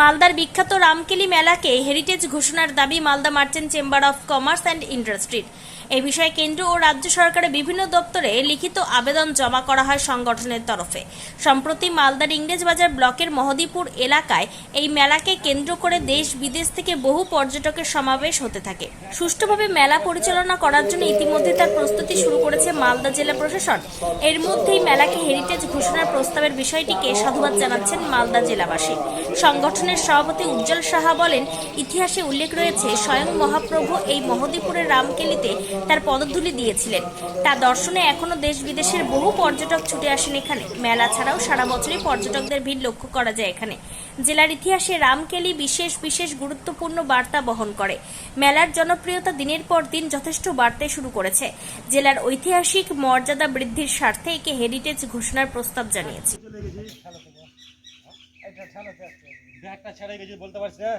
মালদার বিখ্যাত রামকেলি মেলাকে হেরিটেজ ঘোষণার দাবি Malda merchant chamber of commerce and ইন্ডাস্ট্রির। এই বিষয়ে কেন্দ্র ও রাজ্য সরকারের বিভিন্ন দপ্তরে লিখিত আবেদন জমা করা হয় সংগঠনের তরফে। সম্প্রতি মালদার ইংরেজবাজার ব্লকের মহদীপুর এলাকায় এই মেলাকে কেন্দ্র করে দেশ বিদেশ থেকে বহু পর্যটকের সমাবেশ হতে থাকে। সুষ্ঠুভাবে মেলা পরিচালনা করার জন্য ইতিমধ্যে তার প্রস্তুতি শুরু করেছে মালদা জেলা প্রশাসন। এর মধ্যেই মেলাকে হেরিটেজ ঘোষণার প্রস্তাবের বিষয়টিকে সাধুবাদ জানাচ্ছেন মালদা জেলাবাসী। সংগঠনের সভাপতি উজ্জ্বল সাহা বলেন, ইতিহাসে উল্লেখ রয়েছে, স্বয়ং মহাপ্রভু এই মহদীপুরের রামকেলিতে তার পদধূলি দিয়েছিলেন। তা দর্শনে এখনও দেশ বিদেশের বহু পর্যটক ছুটে আসেন এখানে। মেলা ছাড়াও সারা বছরই পর্যটকদের ভিড় লক্ষ্য করা যায় এখানে। জেলার ইতিহাসে রামকেলি বিশেষ বিশেষ গুরুত্বপূর্ণ বার্তা বহন করে। মেলার জনপ্রিয়তা দিনের পর দিন যথেষ্ট বাড়তে শুরু করেছে। জেলার ঐতিহাসিক মর্যাদা বৃদ্ধির স্বার্থে একে হেরিটেজ ঘোষণার প্রস্তাব জানিয়েছে। ব্যাগটা ছেড়ে গেছি বলতে পারছি না।